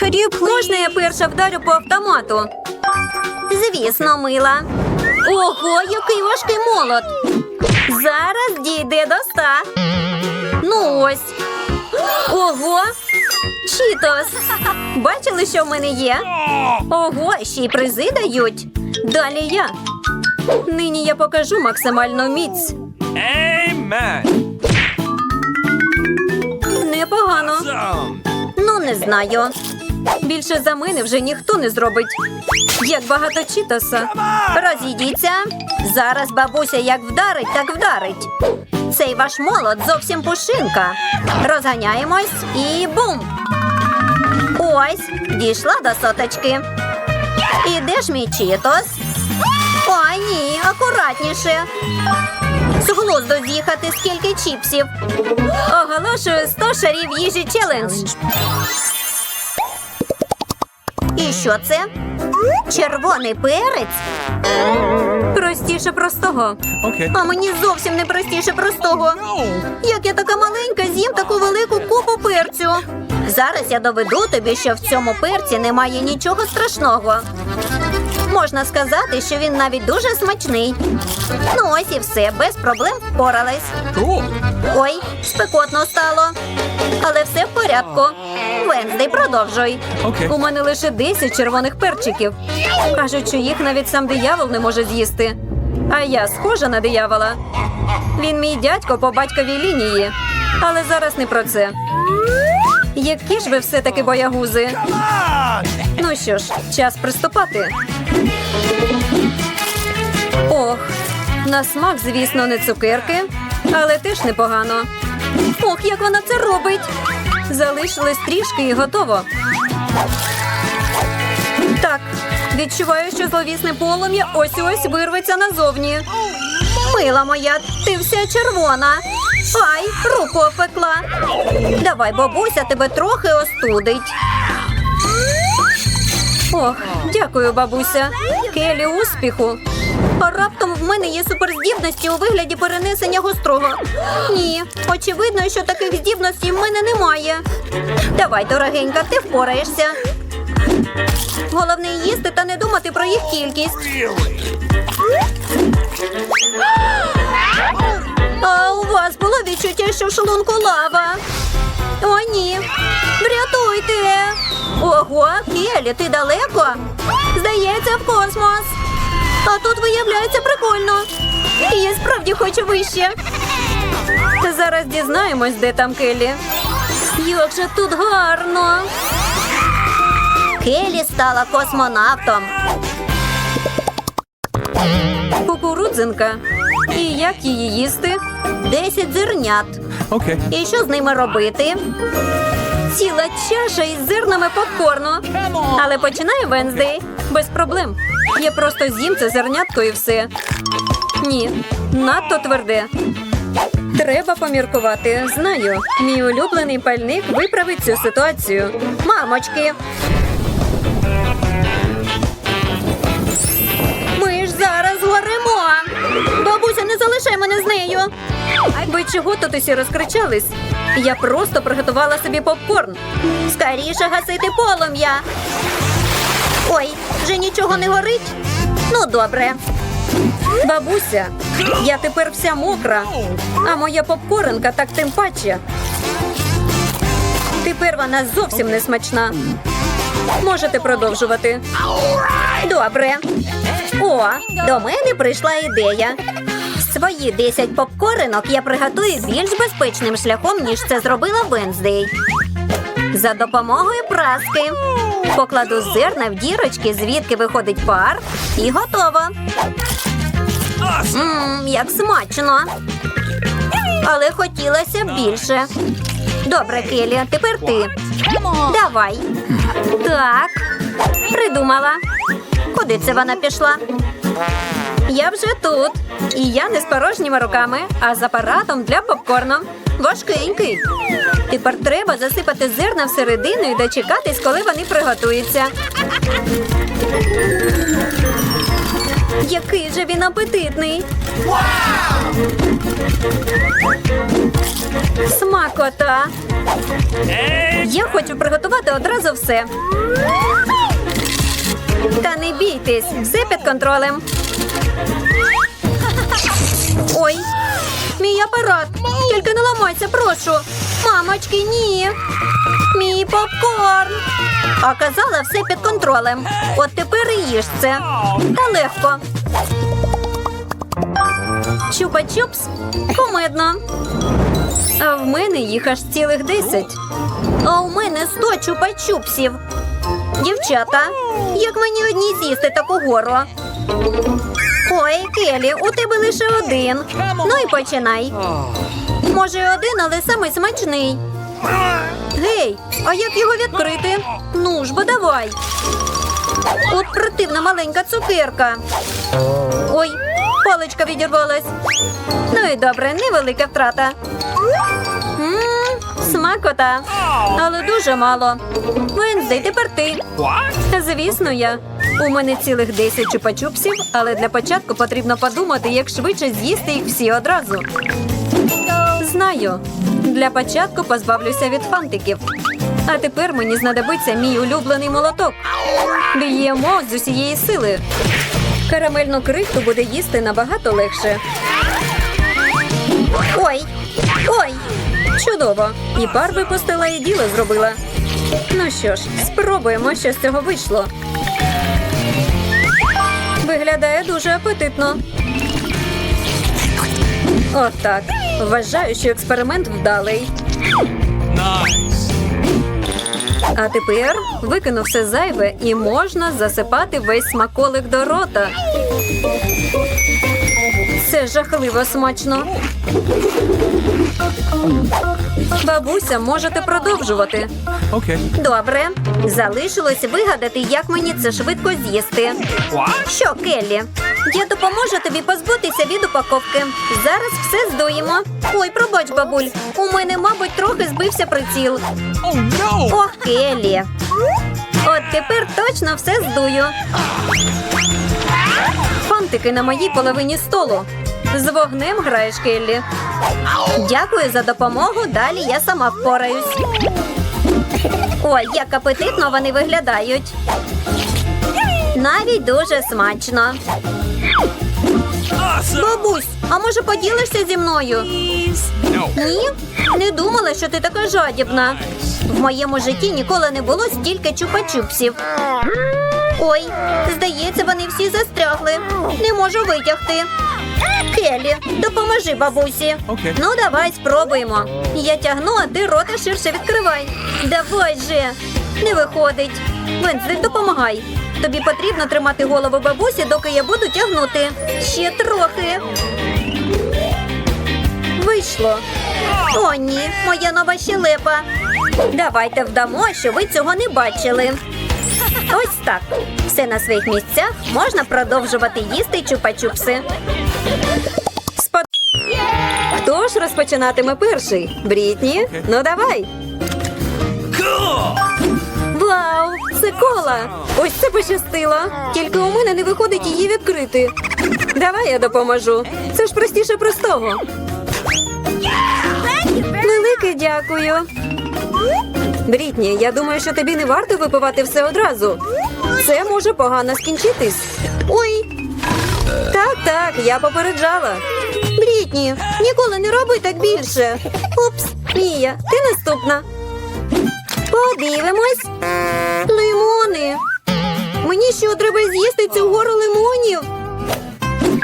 Можна я перша вдарю по автомату? Звісно, мила. Ого, який важкий молот. Зараз дійде до ста. Ну ось. Ого. Чітос. Бачили, що в мене є? Ого, ще й призи дають. Далі я. Нині я покажу максимальну міць. Amen. Непогано. Ну, не знаю. Більше за мене вже ніхто не зробить. Як багато чітоса. Розійдіться. Зараз бабуся як вдарить, так вдарить. Цей ваш молот зовсім пушинка. Розганяємось і бум! Ось, дійшла до соточки. І де ж мій чітос? Ой, ні, акуратніше. З глузду з'їхати, скільки чіпсів. Оголошую 100 шарів їжі челендж. І що це? Червоний перець? Простіше простого. Okay. А мені зовсім не простіше простого. No. Як я така маленька, з'їм таку велику купу перцю. Зараз я доведу тобі, що в цьому перці немає нічого страшного. Можна сказати, що він навіть дуже смачний. Ну ось і все, без проблем впоралась. Cool. Ой, спекотно стало. Але все в порядку. Венздей, продовжуй. Окей. У мене лише 10 червоних перчиків. Кажуть, що їх навіть сам диявол не може з'їсти. А я схожа на диявола. Він мій дядько по батьковій лінії. Але зараз не про це. Які ж ви все-таки боягузи? Ну що ж, час приступати. Ох, на смак, звісно, не цукерки, але теж непогано. Ох, як вона це робить! Залишилось трішки і готово. Так, відчуваю, що зловісне полум'я ось ось вирветься назовні. Мила моя, ти вся червона. Ай, руку опекла. Давай, бабуся, тебе трохи остудить. Ох, дякую, бабуся. Келі, успіху. А раптом в мене є суперздібності у вигляді перенесення гострого. Ні, очевидно, що таких здібностей в мене немає. Давай, дорогенька, ти впораєшся. Головне їсти та не думати про їх кількість. А у вас було відчуття, що в шлунку лава? О, ні. Врятуйте. Ого, Келі, ти далеко? Здається, в космос. А тут виявляється прикольно. І я справді хочу вище. Зараз дізнаємось, де там Келі. Як же тут гарно. Келі стала космонавтом. Кукурудзинка. І як її їсти? Десять зернят. Okay. І що з ними робити? Ціла чаша із зернами попкорну. Але починаю Венздей. Без проблем. Я просто з'їм це зернятко і все. Ні, надто тверде. Треба поміркувати. Знаю, мій улюблений пальник виправить цю ситуацію. Мамочки. Ми ж зараз горимо. Бабуся, не залишай мене з нею. Ви чого тут усі розкричались? Я просто приготувала собі попкорн. Скоріше гасити полум'я. Нічого не горить? Ну, добре. Бабуся, я тепер вся мокра, а моя попкорнка так тим паче. Тепер вона зовсім не смачна. Можете продовжувати. Добре. О, до мене прийшла ідея. Свої 10 попкоринок я приготую більш безпечним шляхом, ніж це зробила Венздей. За допомогою праски. Покладу зерна в дірочки, звідки виходить пар, і готово. Awesome. Мм, як смачно. Але хотілося б більше. Добре, Келі, тепер ти. Давай. Так. Придумала. Куди це вона пішла? Я вже тут. І я не з порожніми руками, а з апаратом для попкорну. Важкенький. Тепер треба засипати зерна всередину і дочекатись, коли вони приготуються. Який же він апетитний. Смакота. Я хочу приготувати одразу все. Та не бійтесь, все під контролем. Ой, мій апарат. Тільки не ламайся, прошу. Мамочки, ні. Мій попкорн. А казала все під контролем. От тепер і їж це. Та легко. Чупа-чупс. Кумедно. А в мене їх аж цілих десять. А у мене сто чупа-чупсів. Дівчата, як мені одній з'їсти таку горло? Ой, Келі, у тебе лише один. Ну і починай. Може, один, але самий смачний. Гей, а як його відкрити? Ну ж бо давай. От противна маленька цукерка. Ой, паличка відірвалась. Ну і добре, невелика втрата. Мм, смакота. Але дуже мало. Венздей, тепер ти. Звісно, я. У мене цілих 10 чупа-чупсів, але для початку потрібно подумати, як швидше з'їсти їх всі одразу. Знаю. Для початку позбавлюся від фантиків. А тепер мені знадобиться мій улюблений молоток. Б'ємо з усієї сили. Карамельну крихту буде їсти набагато легше. Ой, ой, чудово! І пар випустила, і діло зробила. Ну що ж, спробуємо, що з цього вийшло. Виглядає дуже апетитно. Отак. Вважаю, що експеримент вдалий. Nice. А тепер викину все зайве і можна засипати весь смаколик до рота. Це жахливо смачно. Бабуся, можете продовжувати. Okay. Добре. Залишилось вигадати, як мені це швидко з'їсти. Що, Келлі? Я допоможу тобі позбутися від упаковки. Зараз все здуємо. Ой, пробач, бабуль. У мене, мабуть, трохи збився приціл. Oh no! Келлі. От тепер точно все здую. Фантики на моїй половині столу. З вогнем граєш, Келлі. Дякую за допомогу. Далі я сама впораюсь. Ой, як апетитно вони виглядають. Навіть дуже смачно. Бабусь, а може поділишся зі мною? Ні? Не думала, що ти така жадібна. В моєму житті ніколи не було стільки чупа-чупсів. Ой, здається, вони всі застрягли. Не можу витягти. Келі, допоможи бабусі. Окей. Ну, давай спробуємо. Я тягну, а ти рота ширше відкривай. Давай же. Не виходить. Венслик, допомагай. Тобі потрібно тримати голову бабусі, доки я буду тягнути. Ще трохи. Вийшло. О, ні, моя нова щелепа. Давайте вдамо, що ви цього не бачили. Ось так. Все на своїх місцях можна продовжувати їсти чупа-чупси. Спод... Хто ж розпочинатиме перший? Брітні? Ну давай. Вау! Це кола! Ось це пощастило. Тільки у мене не виходить її відкрити. Давай я допоможу. Це ж простіше простого. Велике дякую. Брітні, я думаю, що тобі не варто випивати все одразу. Це може погано скінчитись. Ой. Так, так, я попереджала. Брітні, ніколи не роби так більше. Упс, Мія, ти наступна. Подивимось. Лимони. Мені що треба з'їсти цю гору лимонів?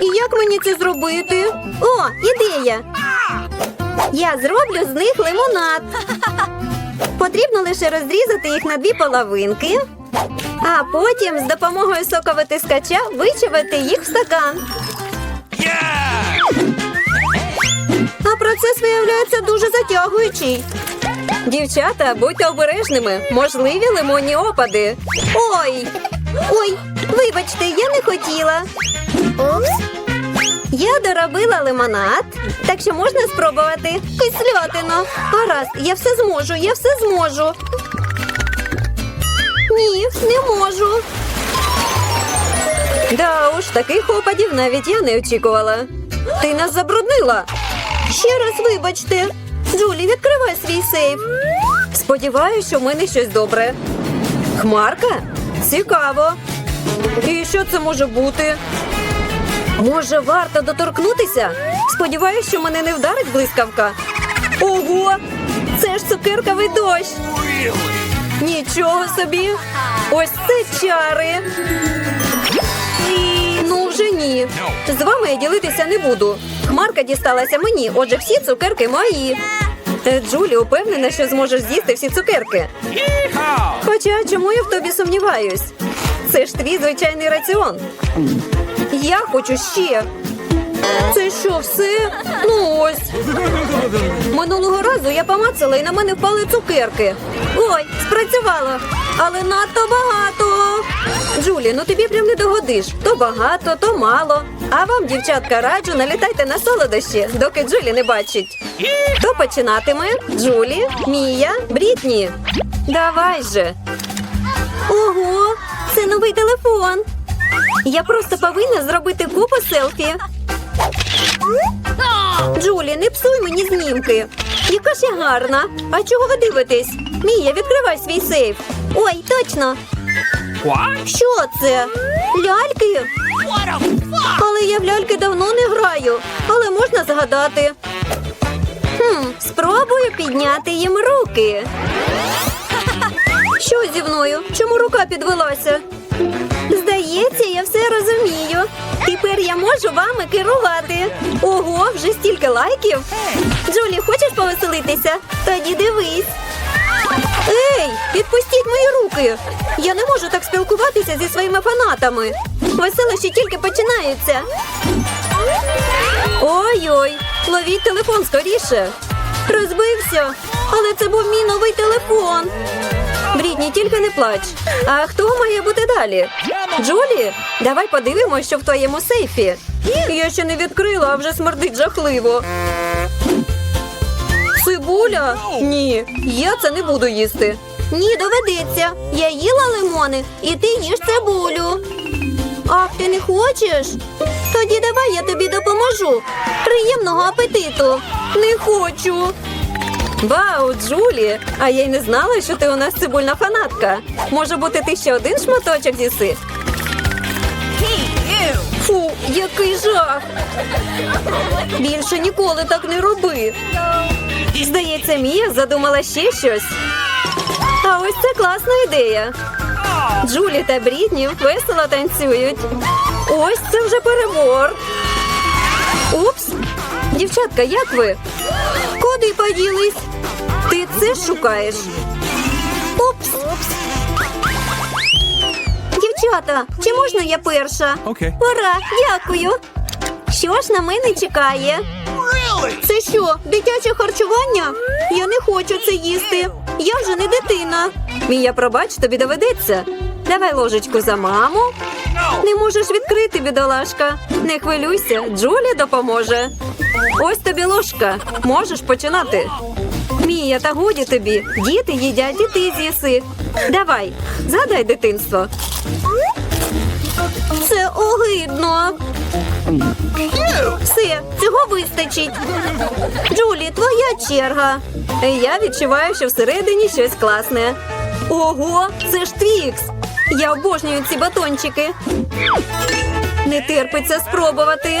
І як мені це зробити? О, ідея! Я зроблю з них лимонад. Потрібно лише розрізати їх на дві половинки, а потім з допомогою соковитискача вичавити їх в стакан. А процес виявляється дуже затягуючий. Дівчата, будьте обережними. Можливі лимонні опади. Ой! Ой, вибачте, я не хотіла. Упс. Я доробила лимонад, так що можна спробувати. Кислятину. Гаразд, я все зможу, я все зможу. Ні, не можу. Да уж, таких опадів навіть я не очікувала. Ти нас забруднила. Ще раз вибачте. Джулі, відкривай свій сейф. Сподіваюсь, що в мене щось добре. Хмарка? Цікаво. І що це може бути? Може, варто доторкнутися? Сподіваюсь, що мене не вдарить блискавка. Ого! Це ж цукерковий дощ! Нічого собі! Ось це чари! Ну, вже ні. З вами я ділитися не буду. Хмарка дісталася мені, отже, всі цукерки мої. Е, Джулі упевнена, що зможеш з'їсти всі цукерки. Хоча чому я в тобі сумніваюсь? Це ж твій звичайний раціон. Я хочу ще. Це що, все? Ну ось. Минулого разу я помацала і на мене впали цукерки. Ой, спрацювало. Але надто багато. Джулі, ну тобі прям не догодиш. То багато, то мало. А вам, дівчатка, раджу, налітайте на солодощі, доки Джулі не бачить. Хто починатиме? Джулі, Мія, Брітні. Давай же. Ого, це новий телефон. Я просто повинна зробити купу селфі. Джулі, не псуй мені знімки. Яка ж я гарна. А чого ви дивитесь? Мія, відкривай свій сейф. Ой, точно. Що це? Ляльки? Але я в ляльки давно не граю, але можна згадати. Хм, спробую підняти їм руки. Що зі мною? Чому рука підвелася? Тепер я можу вами керувати. Ого, вже стільки лайків. Джулі, хочеш повеселитися? Тоді дивись. Ей, відпустіть мої руки! Я не можу так спілкуватися зі своїми фанатами. Веселощі тільки починаються. Ой-ой, ловіть телефон скоріше. Розбився, але це був мій новий телефон. Брідні, тільки не плач. А хто має бути далі? Джулі, давай подивимось, що в твоєму сейфі. Я ще не відкрила, а вже смердить жахливо. Цибуля? Ні, я це не буду їсти. Ні, доведеться. Я їла лимони, і ти їш цибулю. Ах, ти не хочеш? Тоді давай я тобі допоможу. Приємного апетиту. Не хочу. Вау, Джулі! А я й не знала, що ти у нас цибульна фанатка. Може бути, ти ще один шматочок з'їси? Фу, який жах! Більше ніколи так не роби. Здається, Мія задумала ще щось. А ось це класна ідея. Джулі та Брітні весело танцюють. Ось це вже перебор. Упс. Дівчатка, як ви? Куди поділись? Ти це шукаєш? Упс. Дівчата, чи можна я перша? Окей. Ура, дякую. Що ж на мене чекає? Це що, дитяче харчування? Я не хочу це їсти. Я вже не дитина. Мія, пробач, тобі доведеться. Давай ложечку за маму. Не можеш відкрити, бідолашка. Не хвилюйся, Джулі допоможе. Ось тобі ложка. Можеш починати. Мія, та годі тобі. Діти їдять, і ти з'їси. Давай, згадай дитинство. Це огидно. Все, цього вистачить. Джулі, твоя черга. Я відчуваю, що всередині щось класне. Ого, це ж твікс. Я обожнюю ці батончики. Не терпиться спробувати.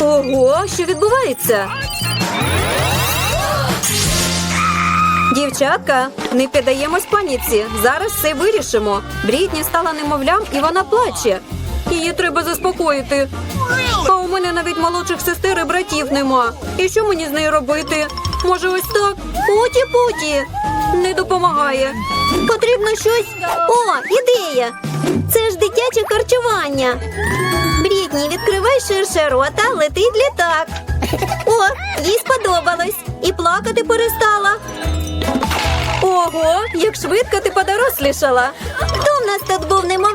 Ого, що відбувається? Дівчатка, не піддаємось паніці. Зараз все вирішимо. Брітні стала немовлям і вона плаче. Її треба заспокоїти. А у мене навіть молодших сестер і братів нема. І що мені з нею робити? Може, ось так? Путі-путі. Не допомагає. Потрібно щось. О, ідея! Це ж дитяче харчування. Брітні, відкривай ширше рота, летить літак. О, їй сподобалось. І плакати перестала. Ого, як швидко ти подорослішала. Хто в нас тут був немов